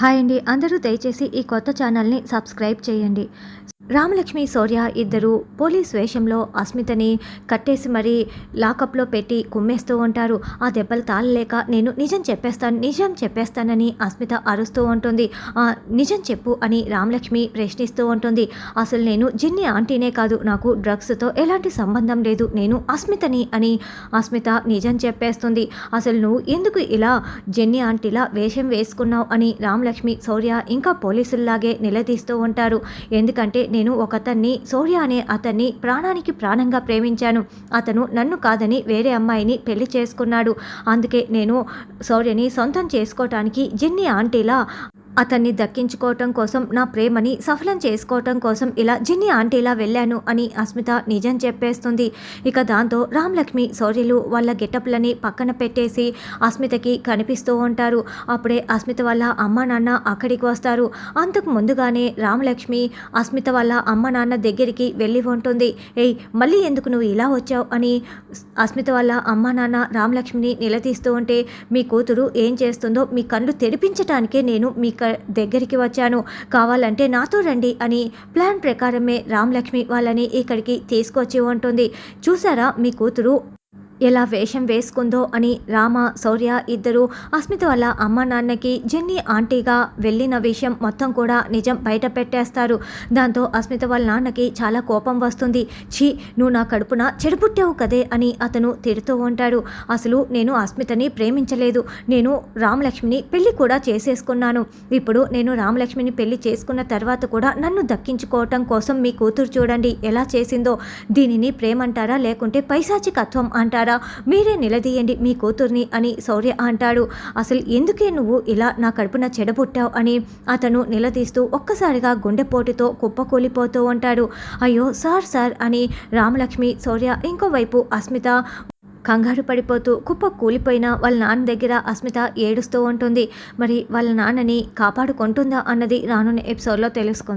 Hi అండి. అందరూ దయచేసి ఈ కొత్త ఛానల్ని సబ్స్క్రైబ్ చేయండి. రామలక్ష్మి శౌర్య ఇద్దరు పోలీస్ వేషంలో అస్మితని కట్టేసి మరీ లాకప్లో పెట్టి కుమ్మేస్తూ ఉంటారు. ఆ దెబ్బలు తాళలేక నేను నిజం చెప్పేస్తాను నిజం చెప్పేస్తానని అస్మిత అరుస్తూ ఉంటుంది. నిజం చెప్పు అని రామలక్ష్మి ప్రశ్నిస్తూ ఉంటుంది. అసలు నేను జిన్ని ఆంటీనే కాదు నాకు డ్రగ్స్తో ఎలాంటి సంబంధం లేదు నేను అస్మితని అని అస్మిత నిజం చెప్పేస్తుంది. అసలు నువ్వు ఎందుకు ఇలా జిన్ని ఆంటీలా వేషం వేసుకున్నావు అని రామలక్ష్మి శౌర్య ఇంకా పోలీసుల్లాగే నిలదీస్తూ ఉంటారు. ఎందుకంటే నేను ఒకతన్ని శౌర్య అనే అతన్ని ప్రాణానికి ప్రాణంగా ప్రేమించాను. అతను నన్ను కాదని వేరే అమ్మాయిని పెళ్ళి చేసుకున్నాడు. అందుకే నేను శౌర్యని సొంతం చేసుకోవటానికి జిన్ని ఆంటీలా అతన్ని దక్కించుకోవటం కోసం నా ప్రేమని సఫలం చేసుకోవటం కోసం ఇలా జిన్ని ఆంటీలా వెళ్ళాను అని అస్మిత నిజం చెప్పేస్తుంది. ఇక దాంతో రామలక్ష్మి సౌర్యులు వాళ్ళ గెటప్లని పక్కన పెట్టేసి అస్మితకి కనిపిస్తూ ఉంటారు. అప్పుడే అస్మిత వాళ్ళ అమ్మ నాన్న అక్కడికి వస్తారు. అంతకు ముందుగానే రామలక్ష్మి అస్మిత వాళ్ళ అమ్మ నాన్న దగ్గరికి వెళ్ళి ఉంటుంది. ఏయ్ మళ్ళీ ఎందుకు నువ్వు ఇలా వచ్చావు? అని అస్మిత వాళ్ళ అమ్మ నాన్న రామలక్ష్మిని నిలదీస్తూ ఉంటే మీ కూతురు ఏం చేస్తుందో మీ కళ్ళు తెరిపించటానికే నేను మీ క- దగ్గరికి వచ్చాను. కావాలంటే నాతో రండి అని ప్లాన్ ప్రకారమే రామలక్ష్మి వాళ్ళని ఇక్కడికి తీసుకొచ్చి ఉంటుంది. చూసారా మీ కూతురు? ఎలా వేషం వేసుకుందో అని రామ శౌర్య ఇద్దరు అస్మిత వాళ్ళ అమ్మ నాన్నకి జెన్నీ ఆంటీగా వెళ్ళిన విషయం మొత్తం కూడా నిజం బయట పెట్టేస్తారు. దాంతో అస్మిత వాళ్ళ నాన్నకి చాలా కోపం వస్తుంది. ఛీ నువ్వు నా కడుపున చెడుపుట్టావు కదే అని అతను తిడుతూ ఉంటాడు. అసలు నేను అస్మితని ప్రేమించలేదు. నేను రామలక్ష్మిని పెళ్ళి కూడా చేసేసుకున్నాను. ఇప్పుడు నేను రామలక్ష్మిని పెళ్ళి చేసుకున్న తర్వాత కూడా నన్ను దక్కించుకోవటం కోసం మీ కూతురు చూడండి ఎలా చేసిందో. దీనిని ప్రేమంటారా లేకుంటే పైశాచికత్వం అంటారా? మీరే నిలదీయండి మీ కూతుర్ని అని శౌర్య అంటాడు. అసలు ఎందుకే నువ్వు ఇలా నా కడుపున చెడబుట్టావు అని అతను నిలదీస్తూ ఒక్కసారిగా గుండెపోటుతో కుప్పకూలిపోతూ ఉంటాడు. అయ్యో సార్ సార్ అని రామలక్ష్మి శౌర్య ఇంకోవైపు అస్మిత కంగారు పడిపోతూ కుప్ప కూలిపోయిన వాళ్ళ నాన్న దగ్గర అస్మిత ఏడుస్తూ ఉంటుంది. మరి వాళ్ళ నాన్నని కాపాడుకుంటుందా అన్నది రానున్న ఎపిసోడ్లో తెలుసుకుంది.